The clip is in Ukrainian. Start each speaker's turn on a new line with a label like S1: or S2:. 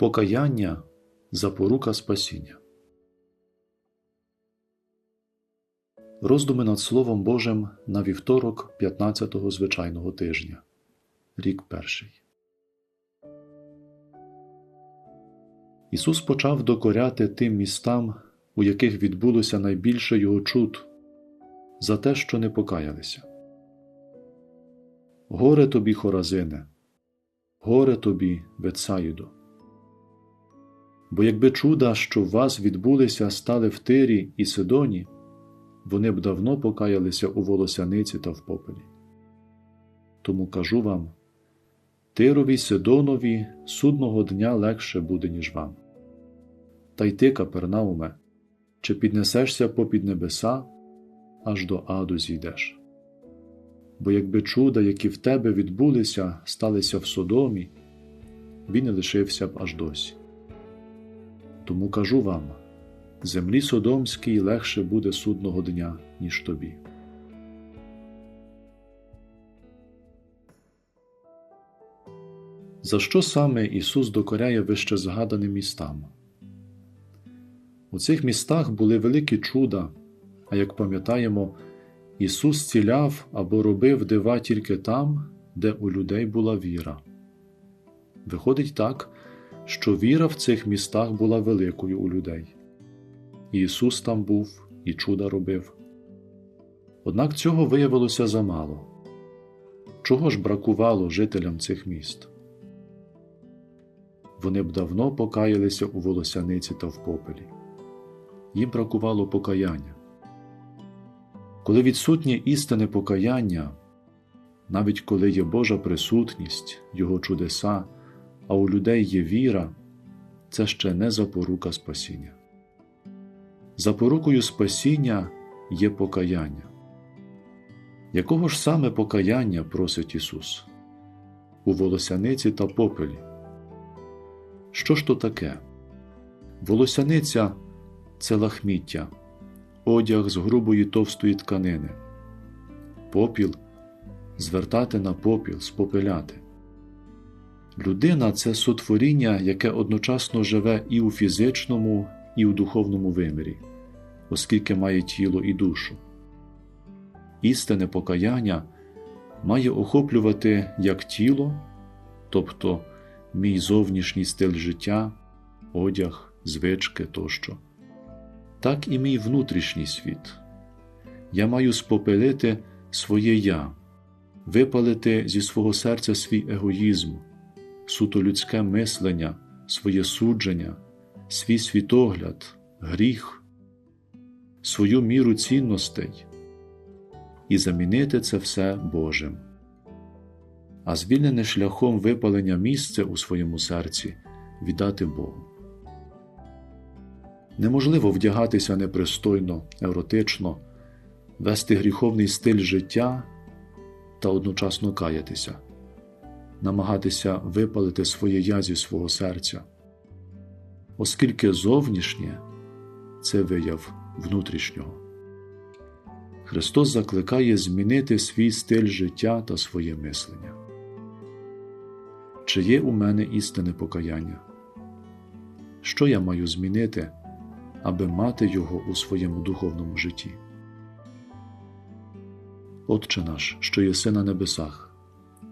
S1: Покаяння запорука спасіння. Роздуми над Словом Божим на вівторок 15-го звичайного тижня. Рік перший. Ісус почав докоряти тим містам, у яких відбулося найбільше Його чуд, за те, що не покаялися. Горе тобі, Хоразине, горе тобі, Ветсаїду. Бо якби чуда, що в вас відбулися, стали в Тирі і Сидоні, вони б давно покаялися у волосяниці та в попелі. Тому кажу вам Тирові Сидонові судного дня легше буде, ніж вам. Та й ти, Капернауме, чи піднесешся попід небеса, аж до аду зійдеш. Бо якби чуда, які в тебе відбулися, сталися в Содомі, він не лишився б аж досі. Тому кажу вам землі Содомській легше буде судного дня, ніж тобі. За що саме Ісус докоряє вище згаданим містам? У цих містах були великі чуда, а як пам'ятаємо, Ісус ціляв або робив дива тільки там, де у людей була віра. Виходить так, що віра в цих містах була великою у людей. Ісус там був і чуда робив. Однак цього виявилося замало. Чого ж бракувало жителям цих міст? Вони б давно покаялися у волосяниці та в попелі. Їм бракувало покаяння. Коли відсутнє істинне покаяння, навіть коли є Божа присутність, Його чудеса, а у людей є віра, це ще не запорука спасіння. Запорукою спасіння є покаяння. Якого ж саме покаяння просить Ісус? У волосяниці та попелі. Що ж то таке? Волосяниця це лахміття, одяг з грубої товстої тканини, попіл звертати на попіл, спопиляти. Людина це сотворіння, яке одночасно живе і у фізичному, і у духовному вимірі, оскільки має тіло і душу. Істинне покаяння має охоплювати як тіло, тобто мій зовнішній стиль життя, одяг, звички тощо, так і мій внутрішній світ. Я маю спопелити своє я, випалити зі свого серця свій егоїзм, суто людське мислення, своє судження, свій світогляд, гріх, свою міру цінностей і замінити це все Божим. А звільнене шляхом випалення місце у своєму серці віддати Богу. Неможливо вдягатися непристойно, еротично, вести гріховний стиль життя та одночасно каятися, намагатися випалити своє я зі свого серця, оскільки зовнішнє це вияв внутрішнього. Христос закликає змінити свій стиль життя та своє мислення. Чи є у мене істинне покаяння? Що я маю змінити, аби мати його у своєму духовному житті? Отче наш, що єси на небесах,